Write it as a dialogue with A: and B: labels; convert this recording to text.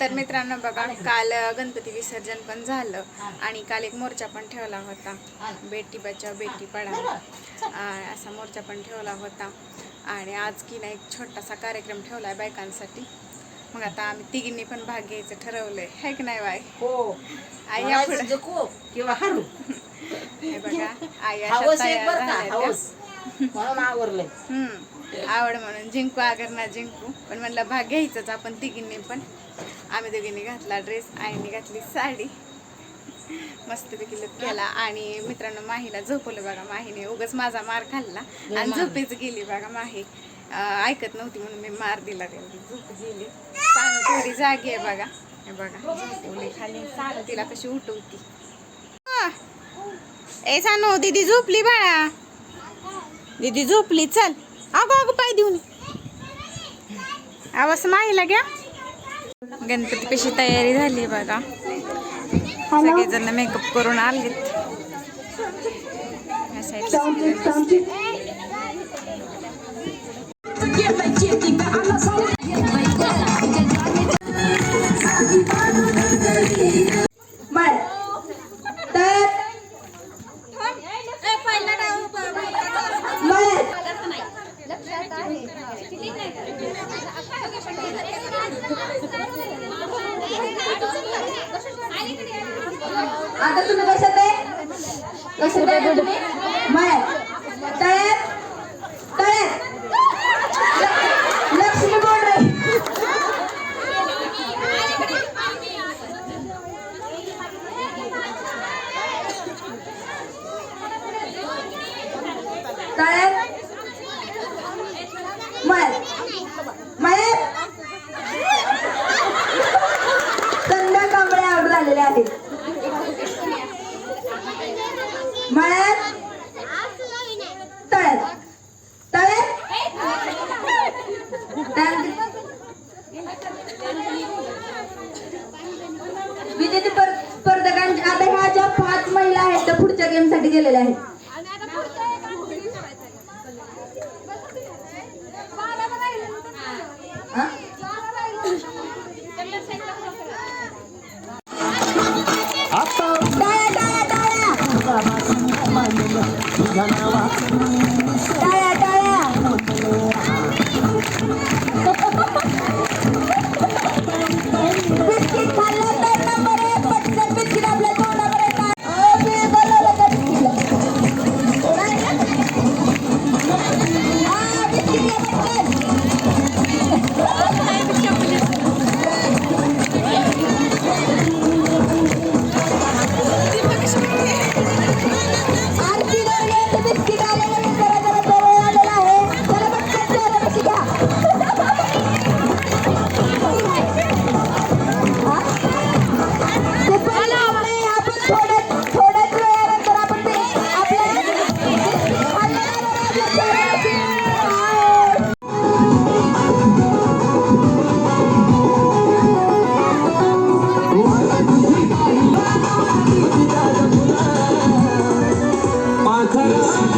A: तर मित्रांनो बघा काल गणपती विसर्जन पण झालं आणि काल एक मोर्चा पण ठेवला होता. बेटी बचाव बेटी आ, असा मोर्चा पण ठेवला होता. आणि आज की नाही एक छोटासा कार्यक्रम ठेवला आहे बायकांसाठी. मग आता आम्ही तिघींनी पण भाग घ्यायचं ठरवलंय. है की नाही बाय
B: हो.
A: आई यापुढे
B: किंवा हरू?
A: हे बघा आई अशा तयार झाल्या
B: म्हणून आवरलंय.
A: हम्म. आवड म्हणून जिंकू अगर ना जिंकू. पण म्हणलं भाग घ्यायचंच आपण तिघींनी पण. आम्ही दोघींनी घातला ड्रेस आईने घातली साडी. मस्तपैकी लुक केला. आणि मित्रांनो माहीला झोपवलं बघा. माहीने उगाच माझा मार खाल्ला. आणि. झोपेच गेली बघा माही. ऐकत नव्हती म्हणून मी मार दिला झोप गेली. सानू थोडी जागी आहे बगा हे बघा झोपवली खाली. सानू तिला कशी उठवती. ए सानू दीदी झोपली बाळा. दीदी झोपली चल. अगो अगो पाय देऊन आवाज माहीला घ्या. गणपती कशी तयारी झाली बघा. सगळेजण मेकअप करून आलेत.
C: आता तुम्ही कशात आहे? कशात आहे तुम्ही? बर तळ्यात. तळ्यात. लक्ष्मी बोल रे. तळ्यात. विजेते स्पर्धकांच्या आता ह्या ज्या पाच महिला आहेत त्या पुढच्या गेमसाठी गेलेल्या आहेत. टाळ्या Deus.